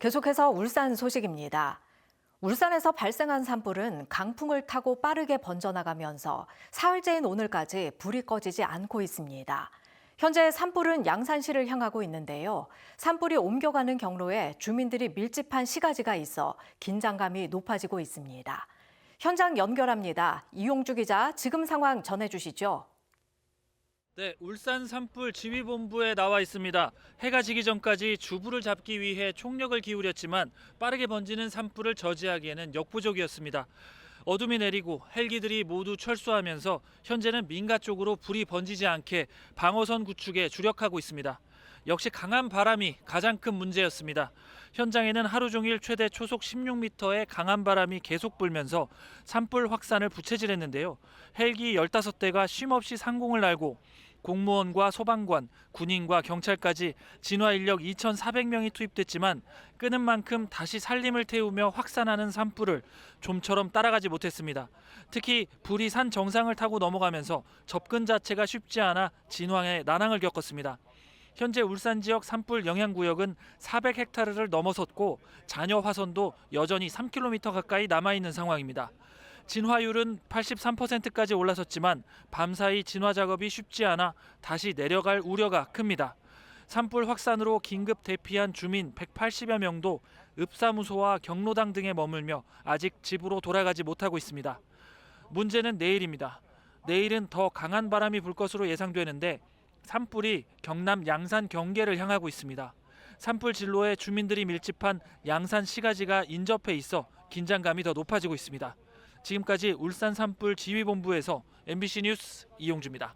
계속해서 울산 소식입니다. 울산에서 발생한 산불은 강풍을 타고 빠르게 번져나가면서 사흘째인 오늘까지 불이 꺼지지 않고 있습니다. 현재 산불은 양산시를 향하고 있는데요. 산불이 옮겨가는 경로에 주민들이 밀집한 시가지가 있어 긴장감이 높아지고 있습니다. 현장 연결합니다. 이용주 기자, 지금 상황 전해주시죠. 네, 울산 산불 지휘본부에 나와 있습니다. 해가 지기 전까지 주부를 잡기 위해 총력을 기울였지만 빠르게 번지는 산불을 저지하기에는 역부족이었습니다. 어둠이 내리고 헬기들이 모두 철수하면서 현재는 민가 쪽으로 불이 번지지 않게 방어선 구축에 주력하고 있습니다. 역시 강한 바람이 가장 큰 문제였습니다. 현장에는 하루 종일 최대 초속 16m의 강한 바람이 계속 불면서 산불 확산을 부채질했는데요. 헬기 15대가 쉼없이 상공을 날고 공무원과 소방관, 군인과 경찰까지 진화 인력 2,400명이 투입됐지만 끄는 만큼 다시 살림을 태우며 확산하는 산불을 좀처럼 따라가지 못했습니다. 특히 불이 산 정상을 타고 넘어가면서 접근 자체가 쉽지 않아 진화에 난항을 겪었습니다. 현재 울산 지역 산불 영향 구역은 400헥타르를 넘어섰고 잔여 화선도 여전히 3km 가까이 남아 있는 상황입니다. 진화율은 83%까지 올라섰지만 밤사이 진화 작업이 쉽지 않아 다시 내려갈 우려가 큽니다. 산불 확산으로 긴급 대피한 주민 180여 명도 읍사무소와 경로당 등에 머물며 아직 집으로 돌아가지 못하고 있습니다. 문제는 내일입니다. 내일은 더 강한 바람이 불 것으로 예상되는데 산불이 경남 양산 경계를 향하고 있습니다. 산불 진로에 주민들이 밀집한 양산 시가지가 인접해 있어 긴장감이 더 높아지고 있습니다. 지금까지 울산 산불 지휘본부에서 MBC 뉴스 이용주입니다.